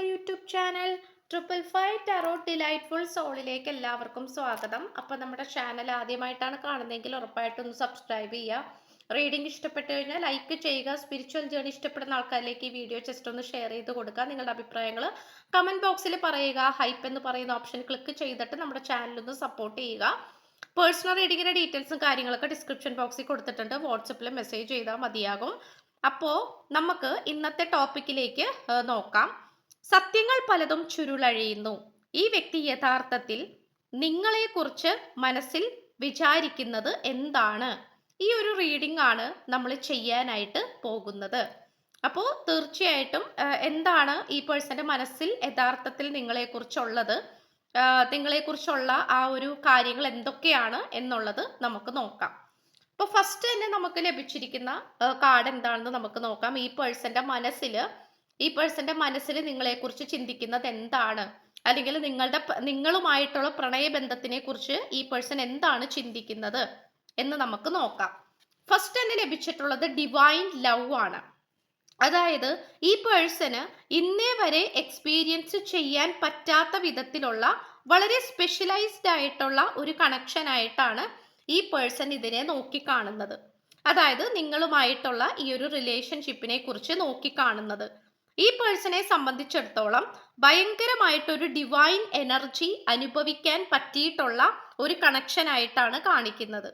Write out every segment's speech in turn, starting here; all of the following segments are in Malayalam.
My YouTube channel triple five tarot delightful സോളിലേക്ക് എല്ലാവർക്കും സ്വാഗതം. അപ്പോൾ നമ്മുടെ ചാനൽ ആദ്യമായിട്ടാണ് കാണുന്നതെങ്കിൽ ഉറപ്പായിട്ടും ഒന്ന് സബ്സ്ക്രൈബ് ചെയ്യുക. റീഡിംഗ് ഇഷ്ടപ്പെട്ടു കഴിഞ്ഞാൽ ലൈക്ക് ചെയ്യുക. സ്പിരിച്വൽ ജേണി ഇഷ്ടപ്പെടുന്ന ആൾക്കാരിലേക്ക് ഈ വീഡിയോ ജസ്റ്റ് ഒന്ന് ഷെയർ ചെയ്ത് കൊടുക്കുക. നിങ്ങളുടെ അഭിപ്രായങ്ങൾ കമന്റ് ബോക്സിൽ പറയുക. ഹൈപ്പ് എന്ന് പറയുന്ന ഓപ്ഷൻ ക്ലിക്ക് ചെയ്തിട്ട് നമ്മുടെ ചാനൽ ഒന്ന് സപ്പോർട്ട് ചെയ്യുക. പേഴ്സണൽ റീഡിങ്ങിന്റെ ഡീറ്റെയിൽസും കാര്യങ്ങളൊക്കെ ഡിസ്ക്രിപ്ഷൻ ബോക്സിൽ കൊടുത്തിട്ടുണ്ട്. വാട്സപ്പിൽ മെസ്സേജ് ചെയ്താൽ മതിയാകും. അപ്പോൾ നമുക്ക് ഇന്നത്തെ ടോപ്പിക്കിലേക്ക് നോക്കാം. സത്യങ്ങൾ പലതും ചുരുളഴിയുന്നു. ഈ വ്യക്തി യഥാർത്ഥത്തിൽ നിങ്ങളെക്കുറിച്ച് മനസ്സിൽ വിചാരിക്കുന്നത് എന്താണ്? ഈ ഒരു റീഡിംഗ് ആണ് നമ്മൾ ചെയ്യാനായിട്ട് പോകുന്നത്. അപ്പോൾ തീർച്ചയായിട്ടും എന്താണ് ഈ പേഴ്സന്റെ മനസ്സിൽ യഥാർത്ഥത്തിൽ നിങ്ങളെക്കുറിച്ചുള്ളത്? നിങ്ങളെക്കുറിച്ചുള്ള ആ ഒരു കാര്യങ്ങൾ എന്തൊക്കെയാണ് എന്നുള്ളത് നമുക്ക് നോക്കാം. അപ്പോൾ ഫസ്റ്റ് തന്നെ നമുക്ക് ലഭിച്ചിരിക്കുന്ന കാർഡ് എന്താണെന്ന് നമുക്ക് നോക്കാം. ഈ പേഴ്സന്റെ മനസ്സിൽ ഈ പേഴ്സന്റെ മനസ്സിൽ നിങ്ങളെക്കുറിച്ച് ചിന്തിക്കുന്നത് എന്താണ്? അല്ലെങ്കിൽ നിങ്ങളുടെ നിങ്ങളുമായിട്ടുള്ള പ്രണയബന്ധത്തിനെ കുറിച്ച് ഈ പേഴ്സൺ എന്താണ് ചിന്തിക്കുന്നത് എന്ന് നമുക്ക് നോക്കാം. ഫസ്റ്റ് തന്നെ ലഭിച്ചിട്ടുള്ളത് ഡിവൈൻ ലവ് ആണ്. അതായത് ഈ പേഴ്സണ് ഇന്നേ വരെ എക്സ്പീരിയൻസ് ചെയ്യാൻ പറ്റാത്ത വിധത്തിലുള്ള വളരെ സ്പെഷ്യലൈസ്ഡ് ആയിട്ടുള്ള ഒരു കണക്ഷൻ ആയിട്ടാണ് ഈ പേഴ്സൺ ഇതിനെ നോക്കിക്കാണുന്നത്. അതായത് നിങ്ങളുമായിട്ടുള്ള ഈ ഒരു റിലേഷൻഷിപ്പിനെ കുറിച്ച് നോക്കിക്കാണുന്നത്. ഈ പേഴ്സണെ സംബന്ധിച്ചിടത്തോളം ഭയങ്കരമായിട്ടൊരു ഡിവൈൻ എനർജി അനുഭവിക്കാൻ പറ്റിയിട്ടുള്ള ഒരു കണക്ഷൻ ആയിട്ടാണ് കാണിക്കുന്നത്.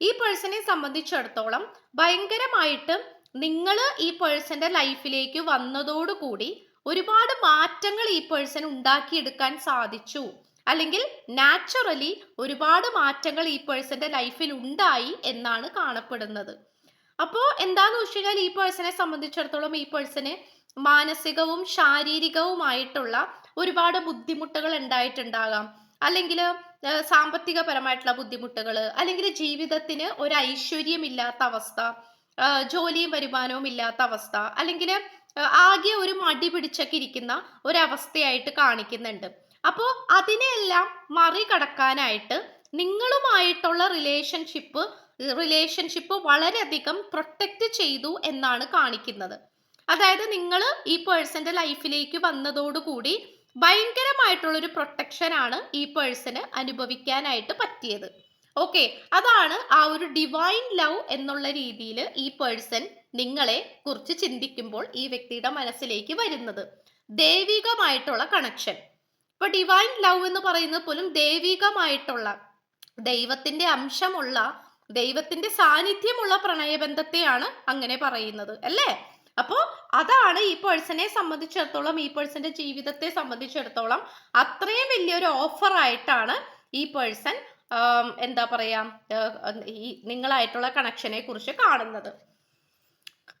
ഈ പേഴ്സണെ സംബന്ധിച്ചിടത്തോളം ഭയങ്കരമായിട്ട് നിങ്ങൾ ഈ പേഴ്സന്റെ ലൈഫിലേക്ക് വന്നതോടുകൂടി ഒരുപാട് മാറ്റങ്ങൾ ഈ പേഴ്സൺ ഉണ്ടാക്കിയെടുക്കാൻ സാധിച്ചു. അല്ലെങ്കിൽ നാച്ചുറലി ഒരുപാട് മാറ്റങ്ങൾ ഈ പേഴ്സന്റെ ലൈഫിൽ ഉണ്ടായി എന്നാണ് കാണപ്പെടുന്നത്. അപ്പോൾ എന്താന്ന് വെച്ച് കഴിഞ്ഞാൽ ഈ പേഴ്സണെ സംബന്ധിച്ചിടത്തോളം ഈ പേഴ്സന് മാനസികവും ശാരീരികവുമായിട്ടുള്ള ഒരുപാട് ബുദ്ധിമുട്ടുകൾ ഉണ്ടായിട്ടുണ്ടാകാം. അല്ലെങ്കിൽ സാമ്പത്തികപരമായിട്ടുള്ള ബുദ്ധിമുട്ടുകൾ അല്ലെങ്കിൽ ജീവിതത്തിന് ഒരു ഐശ്വര്യമില്ലാത്ത അവസ്ഥ ജോലിയും വരുമാനവും ഇല്ലാത്ത അവസ്ഥ അല്ലെങ്കിൽ ആകെ ഒരു മടി പിടിച്ചൊക്കെ ഇരിക്കുന്ന ഒരവസ്ഥയായിട്ട് കാണിക്കുന്നുണ്ട്. അപ്പോൾ അതിനെയെല്ലാം മറികടക്കാനായിട്ട് നിങ്ങളുമായിട്ടുള്ള റിലേഷൻഷിപ്പ് റിലേഷൻഷിപ്പ് വളരെയധികം പ്രൊട്ടക്റ്റ് ചെയ്തു എന്നാണ് കാണിക്കുന്നത്. അതായത് നിങ്ങൾ ഈ പേഴ്സന്റെ ലൈഫിലേക്ക് വന്നതോടുകൂടി ഭയങ്കരമായിട്ടുള്ള ഒരു പ്രൊട്ടക്ഷൻ ആണ് ഈ പേഴ്സന് അനുഭവിക്കാനായിട്ട് പറ്റിയത്. ഓക്കെ അതാണ് ആ ഒരു ഡിവൈൻ ലവ് എന്നുള്ള രീതിയിൽ ഈ പേഴ്സൺ നിങ്ങളെ കുറിച്ച് ചിന്തിക്കുമ്പോൾ ഈ വ്യക്തിയുടെ മനസ്സിലേക്ക് വരുന്നത്. ദൈവികമായിട്ടുള്ള കണക്ഷൻ ഇപ്പൊ ഡിവൈൻ ലവ് എന്ന് പറയുന്നത് പോലും ദൈവികമായിട്ടുള്ള ദൈവത്തിന്റെ അംശമുള്ള ദൈവത്തിന്റെ സാന്നിധ്യമുള്ള പ്രണയബന്ധത്തെയാണ് അങ്ങനെ പറയുന്നത് അല്ലേ? അപ്പോൾ അതാണ് ഈ പേഴ്സണെ സംബന്ധിച്ചിടത്തോളം ഈ പേഴ്സന്റെ ജീവിതത്തെ സംബന്ധിച്ചിടത്തോളം അത്രയും വലിയൊരു ഓഫർ ആയിട്ടാണ് ഈ പേഴ്സൺ എന്താ പറയാ ഈ നിങ്ങളായിട്ടുള്ള കണക്ഷനെ കുറിച്ച് കാണുന്നത്.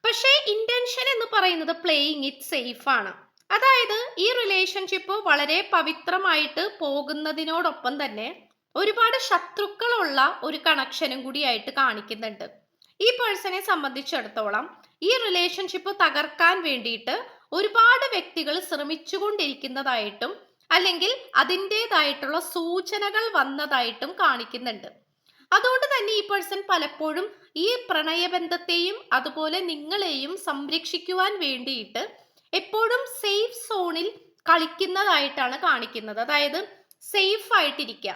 പക്ഷേ ഇന്റൻഷൻ എന്ന് പറയുന്നത് പ്ലേയിങ് ഇറ്റ് സേഫ് ആണ്. അതായത് ഈ റിലേഷൻഷിപ്പ് വളരെ പവിത്രമായിട്ട് പോകുന്നതിനോടൊപ്പം തന്നെ ഒരുപാട് ശത്രുക്കളുള്ള ഒരു കണക്ഷനും കൂടിയായിട്ട് കാണിക്കുന്നുണ്ട്. ഈ പേഴ്സണെ സംബന്ധിച്ചിടത്തോളം ഈ റിലേഷൻഷിപ്പ് തകർക്കാൻ വേണ്ടിയിട്ട് ഒരുപാട് വ്യക്തികൾ ശ്രമിച്ചുകൊണ്ടിരിക്കുന്നതായിട്ടും അല്ലെങ്കിൽ അതിന്റെതായിട്ടുള്ള സൂചനകൾ വന്നതായിട്ടും കാണിക്കുന്നുണ്ട്. അതുകൊണ്ട് തന്നെ ഈ പേഴ്സൺ പലപ്പോഴും ഈ പ്രണയബന്ധത്തെയും അതുപോലെ നിങ്ങളെയും സംരക്ഷിക്കുവാൻ വേണ്ടിയിട്ട് എപ്പോഴും സേഫ് സോണിൽ കളിക്കുന്നതായിട്ടാണ് കാണിക്കുന്നത്. അതായത് സേഫ് ആയിട്ടിരിക്കുക.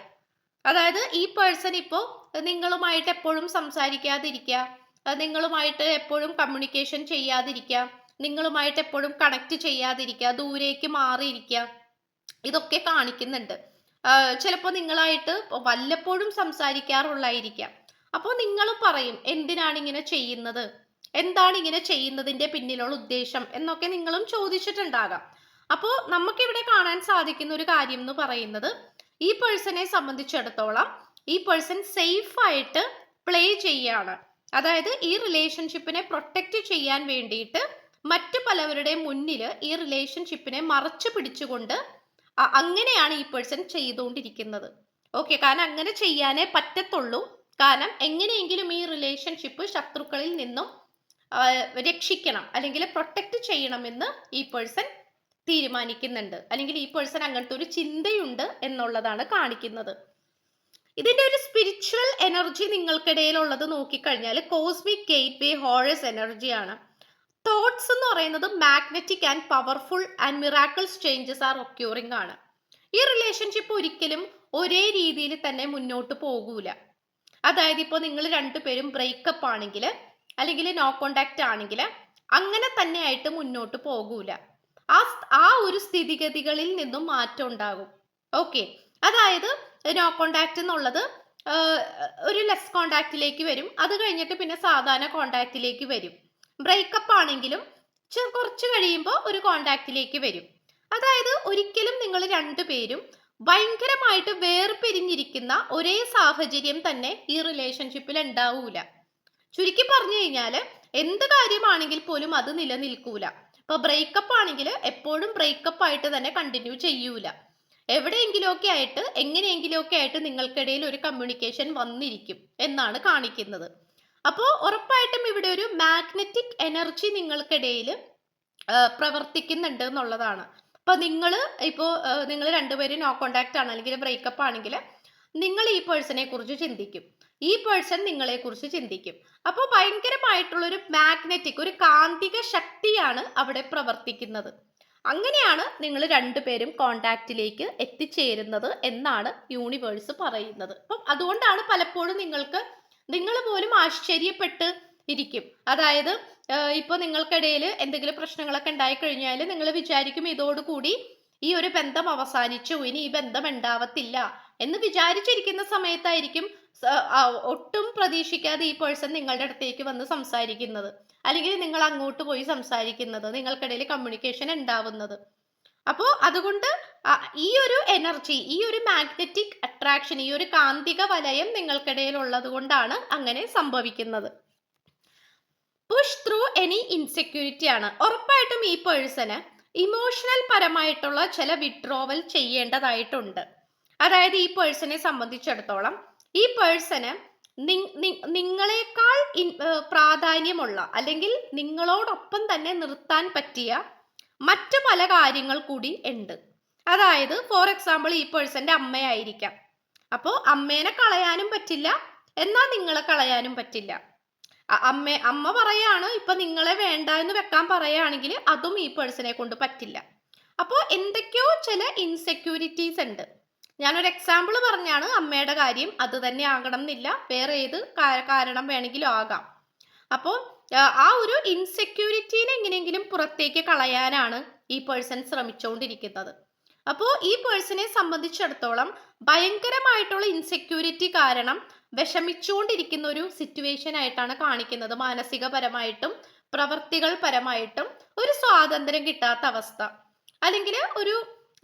അതായത് ഈ പേഴ്സൺ ഇപ്പോൾ നിങ്ങളുമായിട്ട് എപ്പോഴും സംസാരിക്കാതിരിക്കുക നിങ്ങളുമായിട്ട് എപ്പോഴും കമ്മ്യൂണിക്കേഷൻ ചെയ്യാതിരിക്കുക നിങ്ങളുമായിട്ട് എപ്പോഴും കണക്ട് ചെയ്യാതിരിക്കുക ദൂരേക്ക് മാറിയിരിക്കുക ഇതൊക്കെ കാണിക്കുന്നുണ്ട്. ചിലപ്പോൾ നിങ്ങളായിട്ട് വല്ലപ്പോഴും സംസാരിക്കാറുള്ളായിരിക്കാം. അപ്പോൾ നിങ്ങൾ പറയും എന്തിനാണ് ഇങ്ങനെ ചെയ്യുന്നത്? എന്താണ് ഇങ്ങനെ ചെയ്യുന്നതിന്റെ പിന്നിലുള്ള ഉദ്ദേശം? എന്നൊക്കെ നിങ്ങളും ചോദിച്ചിട്ടുണ്ടാകാം. അപ്പോൾ നമുക്കിവിടെ കാണാൻ സാധിക്കുന്ന ഒരു കാര്യം എന്ന് പറയുന്നത് ഈ പേഴ്സണെ സംബന്ധിച്ചിടത്തോളം ഈ പേഴ്സൺ സേഫ് ആയിട്ട് പ്ലേ ചെയ്യാണ്. അതായത് ഈ റിലേഷൻഷിപ്പിനെ പ്രൊട്ടക്റ്റ് ചെയ്യാൻ വേണ്ടിയിട്ട് മറ്റു പലവരുടെ മുന്നിൽ ഈ റിലേഷൻഷിപ്പിനെ മറച്ചു പിടിച്ചുകൊണ്ട് അങ്ങനെയാണ് ഈ പേഴ്സൺ ചെയ്തുകൊണ്ടിരിക്കുന്നത്. ഓക്കെ കാരണം അങ്ങനെ ചെയ്യാനേ പറ്റത്തുള്ളൂ. കാരണം എങ്ങനെയെങ്കിലും ഈ റിലേഷൻഷിപ്പ് ശത്രുക്കളിൽ നിന്നും രക്ഷിക്കണം അല്ലെങ്കിൽ പ്രൊട്ടക്റ്റ് ചെയ്യണമെന്ന് ഈ പേഴ്സൺ തീരുമാനിക്കുന്നുണ്ട്. അല്ലെങ്കിൽ ഈ പേഴ്സൺ അങ്ങനത്തെ ഒരു ചിന്തയുണ്ട് എന്നുള്ളതാണ് കാണിക്കുന്നത്. ഇതിന്റെ ഒരു സ്പിരിച്വൽ എനർജി നിങ്ങൾക്കിടയിലുള്ളത് നോക്കിക്കഴിഞ്ഞാൽ കോസ്മിക് ഗേറ്റ് വേ ഹോഴസ് എനർജിയാണ് തോട്ട്സ് എന്ന് പറയുന്നത് magnetic and powerful and miracles changes are occurring ആണ്. ഈ റിലേഷൻഷിപ്പ് ഒരിക്കലും ഒരേ രീതിയിൽ തന്നെ മുന്നോട്ട് പോകൂല. അതായത് ഇപ്പോൾ നിങ്ങൾ രണ്ടുപേരും ബ്രേക്കപ്പ് ആണെങ്കിൽ അല്ലെങ്കിൽ നോ കോണ്ടാക്ട് ആണെങ്കിൽ അങ്ങനെ തന്നെയായിട്ട് മുന്നോട്ട് പോകൂല. ആ ആ ഒരു സ്ഥിതിഗതികളിൽ നിന്നും മാറ്റം ഉണ്ടാകും. ഓക്കെ. അതായത് നോ കോണ്ടാക്ട് എന്നുള്ളത് ഒരു ലെസ് കോണ്ടാക്റ്റിലേക്ക് വരും. അത് കഴിഞ്ഞിട്ട് പിന്നെ സാധാരണ കോണ്ടാക്റ്റിലേക്ക് വരും. ബ്രേക്കപ്പ് ആണെങ്കിലും കുറച്ച് കഴിയുമ്പോൾ ഒരു കോണ്ടാക്റ്റിലേക്ക് വരും. അതായത് ഒരിക്കലും നിങ്ങൾ രണ്ടുപേരും ഭയങ്കരമായിട്ട് വേർപിരിഞ്ഞിരിക്കുന്ന ഒരേ സാഹചര്യം തന്നെ ഈ റിലേഷൻഷിപ്പിൽ ഉണ്ടാവൂല. ചുരുക്കി പറഞ്ഞു കഴിഞ്ഞാൽ എന്ത് കാര്യമാണെങ്കിൽ പോലും അത് നിലനിൽക്കൂല. ഇപ്പൊ ബ്രേക്കപ്പ് ആണെങ്കിൽ എപ്പോഴും ബ്രേക്കപ്പ് ആയിട്ട് തന്നെ കണ്ടിന്യൂ ചെയ്യൂല. എവിടെയെങ്കിലുമൊക്കെ ആയിട്ട് എങ്ങനെയെങ്കിലുമൊക്കെ ആയിട്ട് നിങ്ങൾക്കിടയിൽ ഒരു കമ്മ്യൂണിക്കേഷൻ വന്നിരിക്കും എന്നാണ് കാണിക്കുന്നത്. അപ്പോൾ ഉറപ്പായിട്ടും ഇവിടെ ഒരു മാഗ്നറ്റിക് എനർജി നിങ്ങൾക്കിടയിൽ പ്രവർത്തിക്കുന്നുണ്ട് എന്നുള്ളതാണ്. അപ്പൊ നിങ്ങൾ ഇപ്പോൾ നിങ്ങൾ രണ്ടുപേരും നോ കോണ്ടാക്ട് ആണ് അല്ലെങ്കിൽ ബ്രേക്കപ്പ് ആണെങ്കിൽ നിങ്ങൾ ഈ പേഴ്സണെ കുറിച്ച് ചിന്തിക്കും. ഈ പേഴ്സൺ നിങ്ങളെ കുറിച്ച് ചിന്തിക്കും. അപ്പോൾ ഭയങ്കരമായിട്ടുള്ളൊരു മാഗ്നറ്റിക് ഒരു കാന്തിക ശക്തിയാണ് അവിടെ പ്രവർത്തിക്കുന്നത്. അങ്ങനെയാണ് നിങ്ങൾ രണ്ടുപേരും കോണ്ടാക്റ്റിലേക്ക് എത്തിച്ചേരുന്നത് എന്നാണ് യൂണിവേഴ്സ് പറയുന്നത്. അപ്പം അതുകൊണ്ടാണ് പലപ്പോഴും നിങ്ങൾക്ക് നിങ്ങൾ പോലും ആശ്ചര്യപ്പെട്ട് ഇരിക്കും. അതായത് ഇപ്പോൾ നിങ്ങൾക്കിടയിൽ എന്തെങ്കിലും പ്രശ്നങ്ങളൊക്കെ ഉണ്ടായി കഴിഞ്ഞാൽ നിങ്ങൾ വിചാരിക്കും ഇതോടുകൂടി ഈ ഒരു ബന്ധം അവസാനിച്ചു. ഇനി ഈ ബന്ധം ഉണ്ടാവത്തില്ല. എന്ന് വിചാരിച്ചിരിക്കുന്ന സമയത്തായിരിക്കും ഒട്ടും പ്രതീക്ഷിക്കാതെ ഈ പേഴ്സൺ നിങ്ങളുടെ അടുത്തേക്ക് വന്ന് സംസാരിക്കുന്നത്. അല്ലെങ്കിൽ നിങ്ങൾ അങ്ങോട്ട് പോയി സംസാരിക്കുന്നത് നിങ്ങൾക്കിടയിൽ കമ്മ്യൂണിക്കേഷൻ ഉണ്ടാവുന്നത്. അപ്പോൾ അതുകൊണ്ട് ഈ ഒരു എനർജി ഈ ഒരു മാഗ്നറ്റിക് അട്രാക്ഷൻ ഈ ഒരു കാന്തിക വലയം നിങ്ങൾക്കിടയിൽ ഉള്ളത് കൊണ്ടാണ് അങ്ങനെ സംഭവിക്കുന്നത്. പുഷ് ത്രൂ എനി ഇൻസെക്യൂരിറ്റി ആണ്. ഉറപ്പായിട്ടും ഈ പേഴ്സന് ഇമോഷണൽ പരമായിട്ടുള്ള ചില വിഡ്രോവൽ ചെയ്യേണ്ടതായിട്ടുണ്ട്. അതായത് ഈ പേഴ്സണെ സംബന്ധിച്ചിടത്തോളം ഈ പേഴ്സണ് നിങ്ങളെക്കാൾ പ്രാധാന്യമുള്ള അല്ലെങ്കിൽ നിങ്ങളോടൊപ്പം തന്നെ നിർത്താൻ പറ്റിയ മറ്റു പല കാര്യങ്ങൾ കൂടി ഉണ്ട്. അതായത് ഫോർ എക്സാമ്പിൾ ഈ പേഴ്സന്റെ അമ്മയായിരിക്കാം. അപ്പോൾ അമ്മേനെ കളയാനും പറ്റില്ല എന്നാൽ നിങ്ങളെ കളയാനും പറ്റില്ല. അമ്മ അമ്മ പറയാണ് ഇപ്പൊ നിങ്ങളെ വേണ്ട എന്ന് വെക്കാൻ പറയുകയാണെങ്കിൽ അതും ഈ പേഴ്സണെ കൊണ്ട് പറ്റില്ല. അപ്പോൾ എന്തൊക്കെയോ ചില ഇൻസെക്യൂരിറ്റീസ് ഉണ്ട്. ഞാനൊരു എക്സാമ്പിൾ പറഞ്ഞാണ് അമ്മയുടെ കാര്യം. അത് തന്നെ ആകണം എന്നില്ല. വേറെ ഏത് കാരണം വേണമെങ്കിലും ആകാം. അപ്പോൾ ആ ഒരു ഇൻസെക്യൂരിറ്റീനെ എങ്ങനെയെങ്കിലും പുറത്തേക്ക് കളയാനാണ് ഈ പേഴ്സൺ ശ്രമിച്ചുകൊണ്ടിരിക്കുന്നത് അപ്പോൾ ഈ പേഴ്സണെ സംബന്ധിച്ചിടത്തോളം ഭയങ്കരമായിട്ടുള്ള ഇൻസെക്യൂരിറ്റി കാരണം വിഷമിച്ചുകൊണ്ടിരിക്കുന്ന ഒരു സിറ്റുവേഷൻ ആയിട്ടാണ് കാണിക്കുന്നത് മാനസികപരമായിട്ടും പ്രവർത്തികൾ പരമായിട്ടും ഒരു സ്വാതന്ത്ര്യം കിട്ടാത്ത അവസ്ഥ. അല്ലെങ്കിൽ ഒരു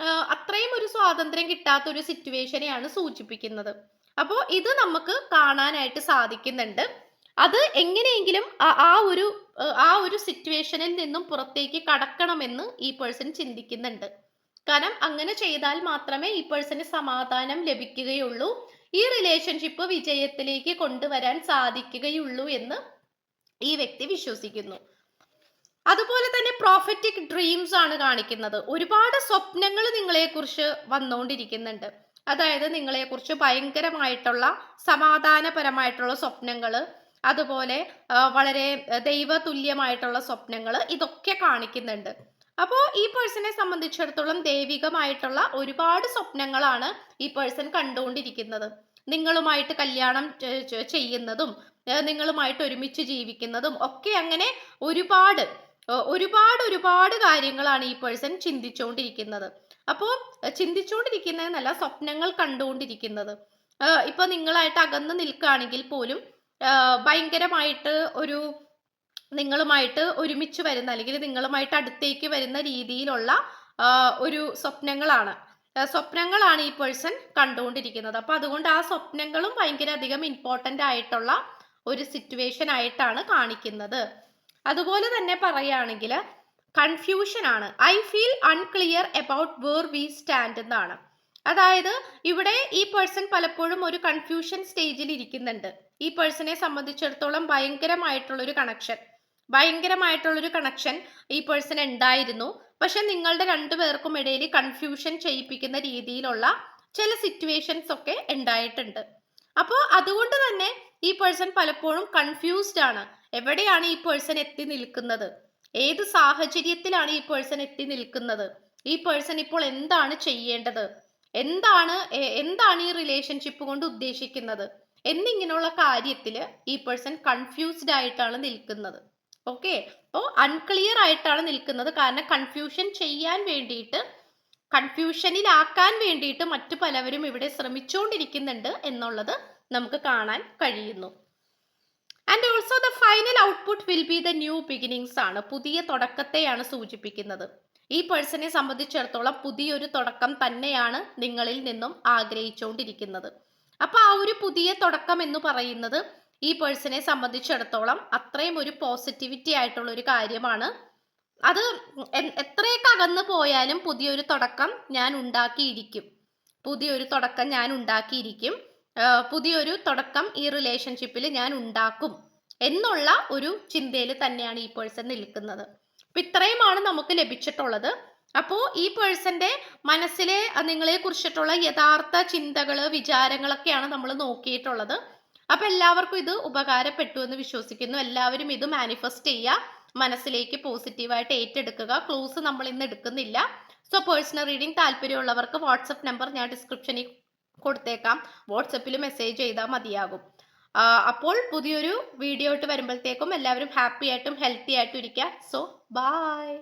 അത്രയും ഒരു സ്വാതന്ത്ര്യം കിട്ടാത്ത ഒരു സിറ്റുവേഷനെയാണ് സൂചിപ്പിക്കുന്നത്. അപ്പോൾ ഇത് നമുക്ക് കാണാനായിട്ട് സാധിക്കുന്നുണ്ട്. അത് എങ്ങനെയെങ്കിലും ആ- ഒരു ആ ഒരു സിറ്റുവേഷനിൽ നിന്നും പുറത്തേക്ക് കടക്കണമെന്ന് ഈ പേഴ്സൺ ചിന്തിക്കുന്നുണ്ട്. കാരണം അങ്ങനെ ചെയ്താൽ മാത്രമേ ഈ പേഴ്സന് സമാധാനം ലഭിക്കുകയുള്ളൂ. ഈ റിലേഷൻഷിപ്പ് വിജയത്തിലേക്ക് കൊണ്ടുവരാൻ സാധിക്കുകയുള്ളൂ എന്ന് ഈ വ്യക്തി വിശ്വസിക്കുന്നു. അതുപോലെ തന്നെ പ്രോഫറ്റിക് ഡ്രീംസ് ആണ് കാണിക്കുന്നത്. ഒരുപാട് സ്വപ്നങ്ങൾ നിങ്ങളെക്കുറിച്ച് വന്നുകൊണ്ടിരിക്കുന്നുണ്ട്. അതായത് നിങ്ങളെക്കുറിച്ച് ഭയങ്കരമായിട്ടുള്ള സമാധാനപരമായിട്ടുള്ള സ്വപ്നങ്ങൾ അതുപോലെ വളരെ ദൈവതുല്യമായിട്ടുള്ള സ്വപ്നങ്ങൾ ഇതൊക്കെ കാണിക്കുന്നുണ്ട്. അപ്പോൾ ഈ പേഴ്സണെ സംബന്ധിച്ചിടത്തോളം ദൈവികമായിട്ടുള്ള ഒരുപാട് സ്വപ്നങ്ങളാണ് ഈ പേഴ്സൺ കണ്ടുകൊണ്ടിരിക്കുന്നത്. നിങ്ങളുമായിട്ട് കല്യാണം ചെയ്യുന്നതും നിങ്ങളുമായിട്ട് ഒരുമിച്ച് ജീവിക്കുന്നതും ഒക്കെ അങ്ങനെ ഒരുപാട് ഒരുപാട് ഒരുപാട് കാര്യങ്ങളാണ് ഈ പേഴ്സൺ ചിന്തിച്ചുകൊണ്ടിരിക്കുന്നത് അപ്പോൾ ചിന്തിച്ചുകൊണ്ടിരിക്കുന്നതെന്നല്ല സ്വപ്നങ്ങൾ കണ്ടുകൊണ്ടിരിക്കുന്നത്. ഇപ്പൊ നിങ്ങളായിട്ട് അകന്ന് നിൽക്കുകയാണെങ്കിൽ പോലും ഭയങ്കരമായിട്ട് ഒരു നിങ്ങളുമായിട്ട് ഒരുമിച്ച് വരുന്ന അല്ലെങ്കിൽ നിങ്ങളുമായിട്ട് അടുത്തേക്ക് വരുന്ന രീതിയിലുള്ള ഒരു സ്വപ്നങ്ങളാണ്. സ്വപ്നങ്ങളാണ് ഈ പേഴ്സൺ കണ്ടുകൊണ്ടിരിക്കുന്നത്. അപ്പൊ അതുകൊണ്ട് ആ സ്വപ്നങ്ങളും ഭയങ്കര അധികം ഇമ്പോർട്ടന്റ് ആയിട്ടുള്ള ഒരു സിറ്റുവേഷൻ ആയിട്ടാണ് കാണിക്കുന്നത്. അതുപോലെ തന്നെ പറയുകയാണെങ്കിൽ കൺഫ്യൂഷൻ ആണ്. I feel unclear about where we stand എന്നാണ്. അതായത് ഇവിടെ ഈ പേഴ്സൺ പലപ്പോഴും ഒരു കൺഫ്യൂഷൻ സ്റ്റേജിൽ ഇരിക്കുന്നുണ്ട്. ഈ പേഴ്സണെ സംബന്ധിച്ചിടത്തോളം ഭയങ്കരമായിട്ടുള്ളൊരു കണക്ഷൻ ഭയങ്കരമായിട്ടുള്ളൊരു കണക്ഷൻ ഈ പേഴ്സൺ ഉണ്ടായിരുന്നു. പക്ഷെ നിങ്ങളുടെ രണ്ടുപേർക്കും ഇടയിൽ കൺഫ്യൂഷൻ ചെയ്യിപ്പിക്കുന്ന രീതിയിലുള്ള ചില സിറ്റുവേഷൻസ് ഒക്കെ ഉണ്ടായിട്ടുണ്ട്. അപ്പോൾ അതുകൊണ്ട് തന്നെ ഈ പേഴ്സൺ പലപ്പോഴും കൺഫ്യൂസ്ഡ് ആണ്. എവിടെയാണ് ഈ പേഴ്സൺ എത്തി നിൽക്കുന്നത്? ഏത് സാഹചര്യത്തിലാണ് ഈ പേഴ്സൺ എത്തി നിൽക്കുന്നത്? ഈ പേഴ്സൺ ഇപ്പോൾ എന്താണ് ചെയ്യേണ്ടത്? എന്താണ് എന്താണ് ഈ റിലേഷൻഷിപ്പ് കൊണ്ട് ഉദ്ദേശിക്കുന്നത്? എന്നിങ്ങനെയുള്ള കാര്യത്തിൽ ഈ പേഴ്സൺ കൺഫ്യൂസ്ഡ് ആയിട്ടാണ് നിൽക്കുന്നത്. ഓക്കെ അപ്പോൾ അൺക്ലിയർ ആയിട്ടാണ് നിൽക്കുന്നത്. കാരണം കൺഫ്യൂഷൻ ചെയ്യാൻ വേണ്ടിയിട്ട് കൺഫ്യൂഷനിലാക്കാൻ വേണ്ടിയിട്ട് മറ്റു പലവരും ഇവിടെ ശ്രമിച്ചുകൊണ്ടിരിക്കുന്നുണ്ട് എന്നുള്ളത് നമുക്ക് കാണാൻ കഴിയുന്നു. And also the final output will be the new beginnings ആണ്. പുതിയ തുടക്കത്തെയാണ് സൂചിപ്പിക്കുന്നത്. ഈ പേഴ്സണെ സംബന്ധിച്ചിടത്തോളം പുതിയൊരു തുടക്കം തന്നെയാണ് നിങ്ങളിൽ നിന്നും ആഗ്രഹിച്ചുകൊണ്ടിരിക്കുന്നത്. അപ്പോൾ ആ ഒരു പുതിയ തുടക്കം എന്ന് പറയുന്നത് ഈ പേഴ്സണെ സംബന്ധിച്ചിടത്തോളം അത്രയും ഒരു പോസിറ്റിവിറ്റി ആയിട്ടുള്ള ഒരു കാര്യമാണ്. അത് എത്രയൊക്കെ അകന്നു പോയാലും പുതിയൊരു തുടക്കം ഞാൻ ഉണ്ടാക്കിയിരിക്കും. പുതിയൊരു തുടക്കം ഞാൻ ഉണ്ടാക്കിയിരിക്കും. പുതിയൊരു തുടക്കം ഈ റിലേഷൻഷിപ്പിൽ ഞാൻ ഉണ്ടാക്കും. എന്നുള്ള ഒരു ചിന്തയിൽ തന്നെയാണ് ഈ പേഴ്സൺ നിൽക്കുന്നത്. അപ്പൊ ഇത്രയുമാണ് നമുക്ക് ലഭിച്ചിട്ടുള്ളത്. അപ്പോൾ ഈ പേഴ്സന്റെ മനസ്സിലെ നിങ്ങളെ കുറിച്ചിട്ടുള്ള യഥാർത്ഥ ചിന്തകൾ വിചാരങ്ങളൊക്കെയാണ് നമ്മൾ നോക്കിയിട്ടുള്ളത്. അപ്പൊ എല്ലാവർക്കും ഇത് ഉപകാരപ്പെട്ടു എന്ന് വിശ്വസിക്കുന്നു. എല്ലാവരും ഇത് മാനിഫെസ്റ്റ് ചെയ്യുക മനസ്സിലേക്ക് പോസിറ്റീവായിട്ട് ഏറ്റെടുക്കുക. ക്ലോസ് നമ്മൾ ഇന്ന് എടുക്കുന്നില്ല. സോ പേഴ്സണൽ റീഡിംഗ് താല്പര്യമുള്ളവർക്ക് വാട്സപ്പ് നമ്പർ ഞാൻ ഡിസ്ക്രിപ്ഷനിൽ കൊടുത്തേക്കാം. വാട്സപ്പിൽ മെസ്സേജ് ചെയ്താൽ മതിയാകും. അപ്പോൾ പുതിയൊരു വീഡിയോ ആയിട്ട് വരുമ്പോഴത്തേക്കും എല്ലാവരും ഹാപ്പി ആയിട്ടും ഹെൽത്തി ആയിട്ടും ഇരിക്കുക സോ ബായ്